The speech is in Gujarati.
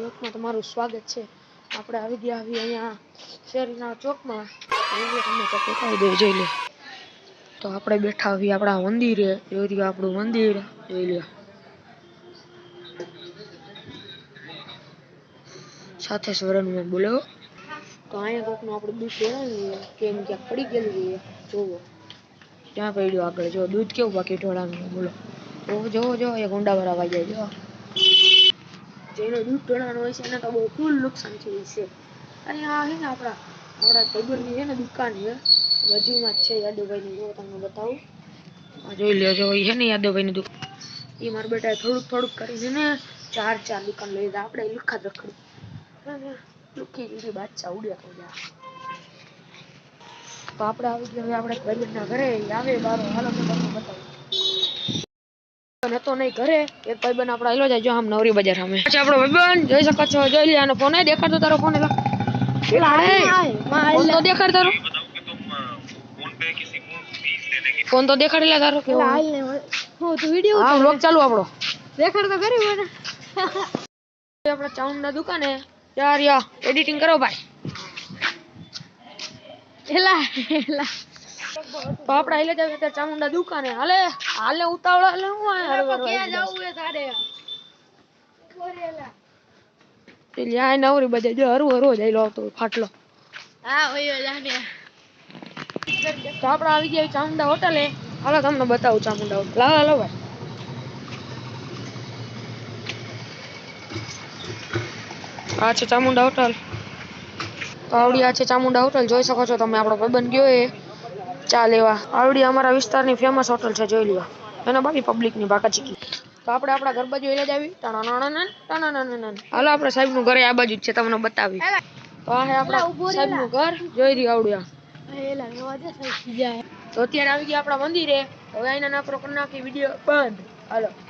બ્લોગમાં તમારું સ્વાગત છે. આપણે આવી ગયા આવી અહીંયા શેરીના ચોકમાં. જોઈ લે. તો આપણે બેઠા આવી આપણા મંદિરે. જોઈ રહ્યો આપણું મંદિર. જોઈ લ્યો સાથે સ્વરનમાં બોલો. તો અહીંયા કોકનું આપણે દૂધ ઢોળાવીએ કેમ ક્યાંક પડી ગયેલું છે, જોવો. ત્યાં પડ્યું આગળ? જો, દૂધ કેવું બાકી ઢોળાનું? બોલો. જો જોવો જો એ ગુંડાવાળા વાગ્યા જો. જેને દૂધ ઢોળવાનું હોય છે, એને તો બહુ ફૂલ નુકસાન થયું છે. અને આ છે ને આપણા આપણા ભાઈબંધની છે ને દુકાન છે બાજુમાં જ છે યાદવભાઈની, જો તમને બતાવું. આ જોઈ લેજો, એ છે ને યાદવભાઈની દુકાન. એ મારા બેટાએ થોડુંક થોડુંક કરીને ને ચાર ચાર દુકાન લઈ લીધા. આપણે લુખા જ લુખી લીધી બાદશાહ ઉડ્યા જા તો આપણે આવી ગયા, હવે આપણે ભાઈબંધના ઘરે આવે બારો. હાલો તમને બતાવું. નતો નહીં ઘરે. એક ભાઈબંધ આપણો આયલો જાય જો આમ નવરી બજાર સામે. પછી આપણો ભાઈબંધ જોઈ શકો છો જોઈ લે આનો ફોન દેખાડતો તારો ફોન એલા. ફોન તો દેખાડ તારો. ફોન તો દેખાડેલા તારો. કેવો હું તો વિડિયો હા વ્લોગ ચાલુ આપણો. દેખાડ તો કરી મને. આપણા ચાઉન્ડના દુકાને. યાર યા એડિટિંગ કરો ભાઈ. એલા એલા. તો આપણે હાલે જાય ત્યાં ચામુંડા દુકાને. હાલે હાલે ઉતાવળ હાલે હું આયા ક્યાં જવું છે તારે. પેલી આ નવરી બજાર જો હરવું હરવો જ આયલો આવતો ફાટલો. હા ઓયો જાને. તો આપણે આવી ગયા ચામુંડા હોટલે. હાલો તમને બતાવું ચામુંડા હોટલ. લાવો હાલો ભાઈ. આ છે ચામુંડા હોટલ. તો આવડી આ છે ચામુંડા હોટલ. જોઈ શકો છો તમે આપણો ભાઈબંધ ગયો એ. ચા લેવા. આવડી અમારા વિસ્તારની ફેમસ હોટલ છે જોઈ લ્યો. એને બાકી પબ્લિકની બાકા ચીકી તો આપણે આપણા ઘર બાજુ એટલે જ આવી. હાલો આપણે સાહેબનું ઘર આ બાજુ જ છે તમને બતાવી. તો આ આપણા સાહેબનું ઘર જોઈ રહ્યું આવડું આ એલા એવા જે થઈ જાય. તો અત્યારે આવી ગયા આપણા મંદિરે. હવે અહીંના નાપરો કરી નાખી વીડિયો બંધ. હાલો.